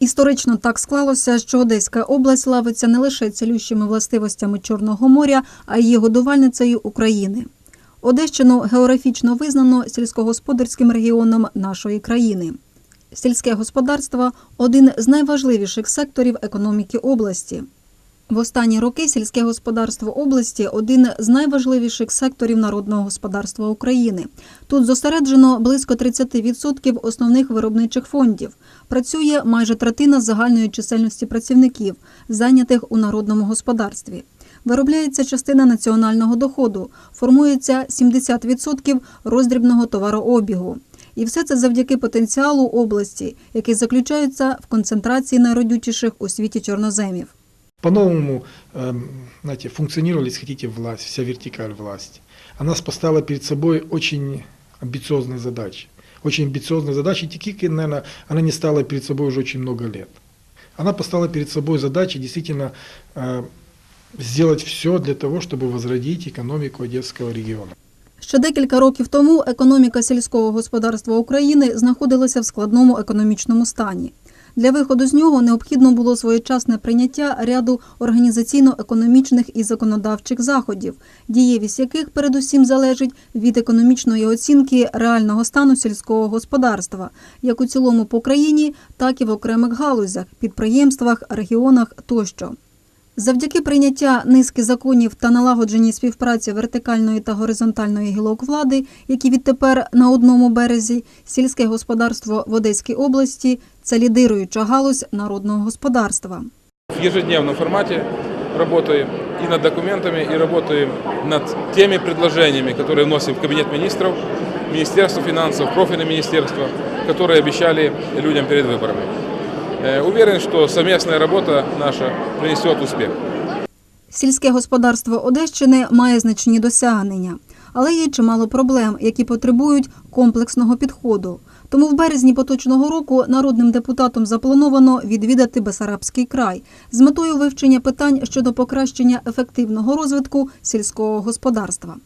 Історично так склалося, що Одеська область славиться не лише цілющими властивостями Чорного моря, а й годувальницею України. Одещину географічно визнано сільськогосподарським регіоном нашої країни. Сільське господарство один з найважливіших секторів економіки області. В останні роки сільське господарство області один з найважливіших секторів народного господарства України. Тут зосереджено близько 30% основних виробничих фондів. Працює майже третина загальної чисельності працівників, зайнятих у народному господарстві. Виробляється частина національного доходу, формується 70% роздрібного товарообігу. І все це завдяки потенціалу області, який заключається в концентрації найродючіших у світі чорноземів. По-новому, эм, знаете, функционировали, если хотите, власть, вся вертикаль власти. Она поставила перед собой очень амбициозные задачи. Очень амбициозные задачи, такие, наверное, она не ставила перед собой уже очень много лет. Она поставила перед собой задачи действительно э, сделать все для того, чтобы возродить экономику Одесского региона. Ще декілька років тому економіка сільського господарства України знаходилася в складному економічному стані. Для виходу з нього необхідно було своєчасне прийняття ряду організаційно-економічних і законодавчих заходів, дієвість яких передусім залежить від економічної оцінки реального стану сільського господарства, як у цілому по країні, так і в окремих галузях, підприємствах, регіонах тощо. Завдяки прийняття низки законів та налагодженій співпраці вертикальної та горизонтальної гілок влади, які відтепер на одному березі, сільське господарство в Одеській області це лідируюча галузь народного господарства. В ежедневном формате работаем и над документами, и работаем над теми предложениями, которые вносим в Кабинет министров, Министерство финансов, профильное министерство, которые обещали людям перед выборами. Э, Уверен, что совместная работа наша принесет успех. Сільське господарство Одещини має значні досягнення, але є чимало проблем, які потребують комплексного підходу. Тому в березні поточного року народним депутатом заплановано відвідати Бесарабський край з метою вивчення питань щодо покращення ефективного розвитку сільського господарства.